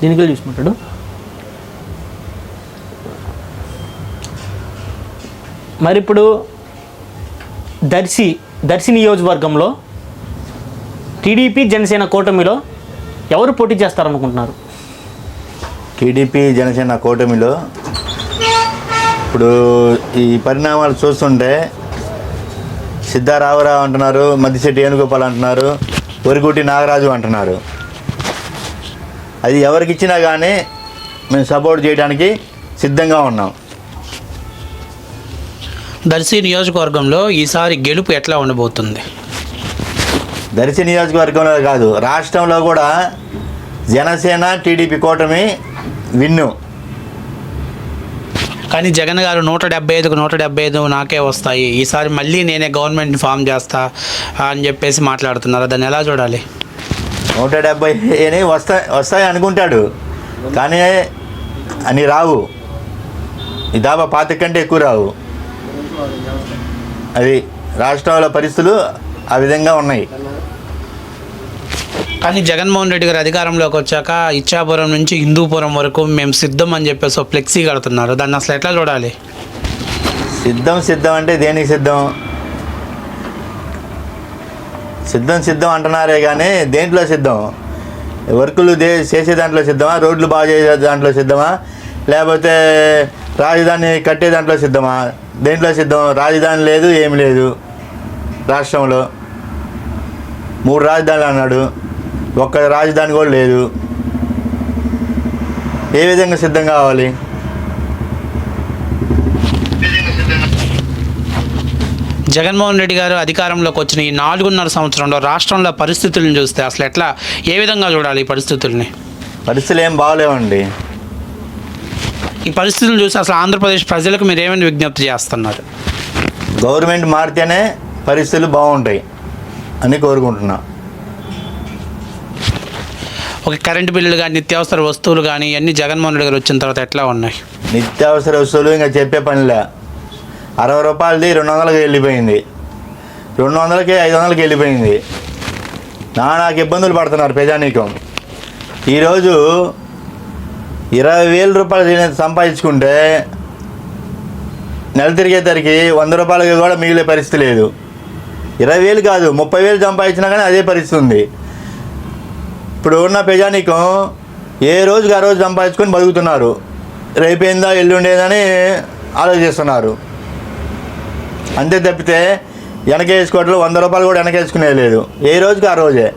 దీనికి చూసుకుంటాడు. మరి ఇప్పుడు దర్శి దర్శి నియోజకవర్గంలో టీడీపీ జనసేన కూటమిలో ఎవరు పోటీ చేస్తారనుకుంటున్నారు? టీడీపీ జనసేన కూటమిలో ఇప్పుడు ఈ పరిణామాలు చూస్తుంటే సిద్ధారామరావు అంటున్నారు మద్దిశెట్టి వేణుగోపాల్ అంటున్నారు ఒరిగుటి నాగరాజు అంటున్నారు. అది ఎవరికి ఇచ్చినా కానీ మేము సపోర్ట్ చేయడానికి సిద్ధంగా ఉన్నాం. దర్శి నియోజకవర్గంలో ఈసారి గెలుపు ఎట్లా ఉండబోతుంది? దర్శి నియోజకవర్గంలో కాదు రాష్ట్రంలో కూడా జనసేన టీడీపీ కూటమి విన్ను. కానీ జగన్ గారు నూట డెబ్బై ఐదుకు నూట డెబ్బై ఐదు నాకే వస్తాయి. ఈసారి మళ్ళీ నేనే గవర్నమెంట్ ఫామ్ చేస్తా అని చెప్పేసి మాట్లాడుతున్నారు. దాన్ని ఎలా చూడాలి? నూట డెబ్బై అని వస్తా వస్తాయి అనుకుంటాడు. కానీ అని రావు. ఈ దాబా పాతిక కంటే ఎక్కువ రావు. అది రాష్ట్రాల పరిస్థితులు ఆ విధంగా ఉన్నాయి. కానీ జగన్మోహన్ రెడ్డి గారు అధికారంలోకి వచ్చాక ఇచ్చాపురం నుంచి హిందూపురం వరకు మేము సిద్ధం అని చెప్పేసి ఫ్లెక్సీ కడుతున్నారు. దాన్ని అసలు ఎట్లా చూడాలి? సిద్ధం సిద్ధం అంటే దేనికి సిద్ధం? సిద్ధం సిద్ధం అంటున్నారే కానీ దేంట్లో సిద్ధం? వర్కులు దే చేసే దాంట్లో సిద్ధమా? రోడ్లు బాగు చేసే దాంట్లో సిద్ధమా? లేకపోతే రాజధాని కట్టే దాంట్లో సిద్ధమా? దేంట్లో సిద్ధం? రాజధాని లేదు ఏమి లేదు. రాష్ట్రంలో మూడు రాజధానులు అన్నాడు. ఒక్క రాజధాని కూడా లేదు. ఏ విధంగా సిద్ధం కావాలి? జగన్మోహన్ రెడ్డి గారు అధికారంలోకి వచ్చిన ఈ నాలుగున్నర సంవత్సరంలో రాష్ట్రంలో పరిస్థితులను చూస్తే అసలు ఎట్లా ఏ విధంగా చూడాలి ఈ పరిస్థితుల్ని? పరిస్థితులు ఏం బాగలేవండి ఈ పరిస్థితులను చూసి అసలు ఆంధ్రప్రదేశ్ ప్రజలకు మీరు ఏమైనా విజ్ఞప్తి చేస్తున్నారు? గవర్నమెంట్ మారితేనే పరిస్థితులు బాగుంటాయి అని కోరుకుంటున్నా. ఒక కరెంటు బిల్లులు కానీ నిత్యావసర వస్తువులు కానీ ఇవన్నీ జగన్మోహన్ రెడ్డి గారు వచ్చిన తర్వాత ఎట్లా ఉన్నాయి? నిత్యావసర వస్తువులు ఇంకా చెప్పే పనిలే. అరవై రూపాయలది రెండు వందలకి వెళ్ళిపోయింది. రెండు వందలకి ఐదు వందలకి వెళ్ళిపోయింది. నానాకు ఇబ్బందులు పడుతున్నారు ప్రజానీకం. ఈరోజు ఇరవై వేల రూపాయలు సంపాదించుకుంటే నెల తిరిగేసరికి వంద రూపాయలకి కూడా మిగిలే పరిస్థితి లేదు. ఇరవై వేలు కాదు ముప్పై వేలు సంపాదించినా కానీ అదే పరిస్థితి ఉంది. ఇప్పుడు ఉన్న ప్రజానీకం ఏ రోజుకి ఆ రోజు సంపాదించుకొని బతుకుతున్నారు. రేపేందా ఎల్లుండేదని ఆలోచిస్తున్నారు. అంతే తప్పితే వెనకేసుకోవట్లో వంద రూపాయలు కూడా వెనకేసుకునేది లేదు. ఏ రోజుకి ఆ రోజే.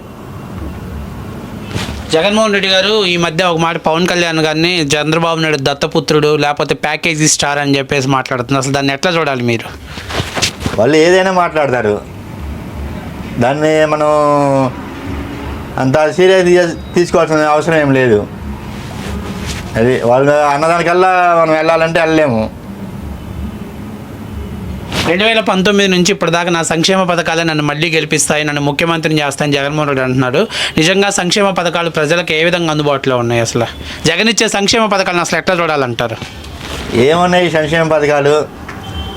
జగన్మోహన్ రెడ్డి గారు ఈ మధ్య ఒక మాట పవన్ కళ్యాణ్ గారిని చంద్రబాబు నాయుడు దత్తపుత్రుడు లేకపోతే ప్యాకేజీ స్టార్ అని చెప్పేసి మాట్లాడుతున్నారు. అసలు దాన్ని ఎట్లా చూడాలి మీరు? వాళ్ళు ఏదైనా మాట్లాడతారు. దాన్ని మనం అంత సీరియస్ తీసుకోవాల్సిన అవసరం ఏం లేదు. అది వాళ్ళు అన్నదానికల్లా మనం వెళ్ళాలంటే వెళ్ళలేము. రెండు వేల పంతొమ్మిది నుంచి ఇప్పటిదాకా నా సంక్షేమ పథకాలే నన్ను మళ్ళీ గెలిపిస్తాయి నన్ను ముఖ్యమంత్రిని చేస్తాయని జగన్మోహన్ రెడ్డి అంటున్నాడు. నిజంగా సంక్షేమ పథకాలు ప్రజలకు ఏ విధంగా అందుబాటులో ఉన్నాయి అసలు? జగన్ ఇచ్చే సంక్షేమ పథకాలను అసలు ఎట్లా చూడాలంటారు? ఏమున్నాయి సంక్షేమ పథకాలు?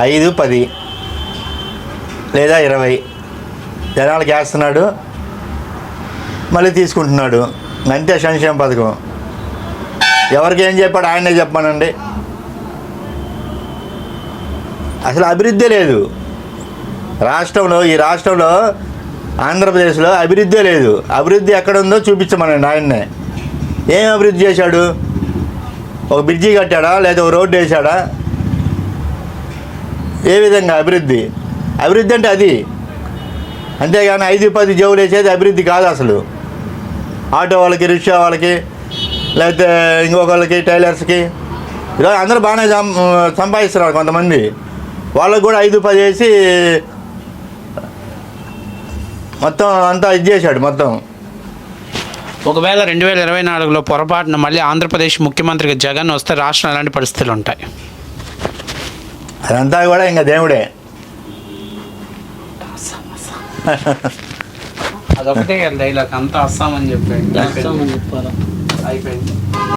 ఐదు పది లేదా ఇరవై. జనాలకు వేస్తున్నాడు మళ్ళీ తీసుకుంటున్నాడు. అంతే సంక్షేమ పథకం. ఎవరికి ఏం చెప్పాడు ఆయనే చెప్పానండి అసలు అభివృద్ధి లేదు. రాష్ట్రంలో ఈ రాష్ట్రంలో ఆంధ్రప్రదేశ్లో అభివృద్ధి లేదు. అభివృద్ధి ఎక్కడ ఉందో చూపించమనండి ఆయన్నే ఏం అభివృద్ధి చేశాడు? ఒక బ్రిడ్జి కట్టాడా? లేదా ఒక రోడ్డు వేసాడా ఏ విధంగా అభివృద్ధి? అభివృద్ధి అంటే అది. అంతేగాని ఐదు పది జోలు వేసేది అభివృద్ధి కాదు అసలు. ఆటో వాళ్ళకి రిక్షా వాళ్ళకి లేకపోతే ఇంకొకళ్ళకి టైలర్స్కి. ఈరోజు అందరూ బాగానే సం సంపాదిస్తున్నారు కొంతమంది. వాళ్ళకు కూడా ఐదు పది వేసి మొత్తం అంతా ఇది చేశాడు మొత్తం. ఒకవేళ రెండు వేల ఇరవై నాలుగులో పొరపాటున మళ్ళీ ఆంధ్రప్రదేశ్ ముఖ్యమంత్రిగా జగన్ వస్తే రాష్ట్రం ఎలాంటి పరిస్థితులు ఉంటాయి? అదంతా కూడా ఇంకా దేవుడే. అదొకటే డైలాగ్ అంతా వస్తామని చెప్పాడు. అయిపోయింది.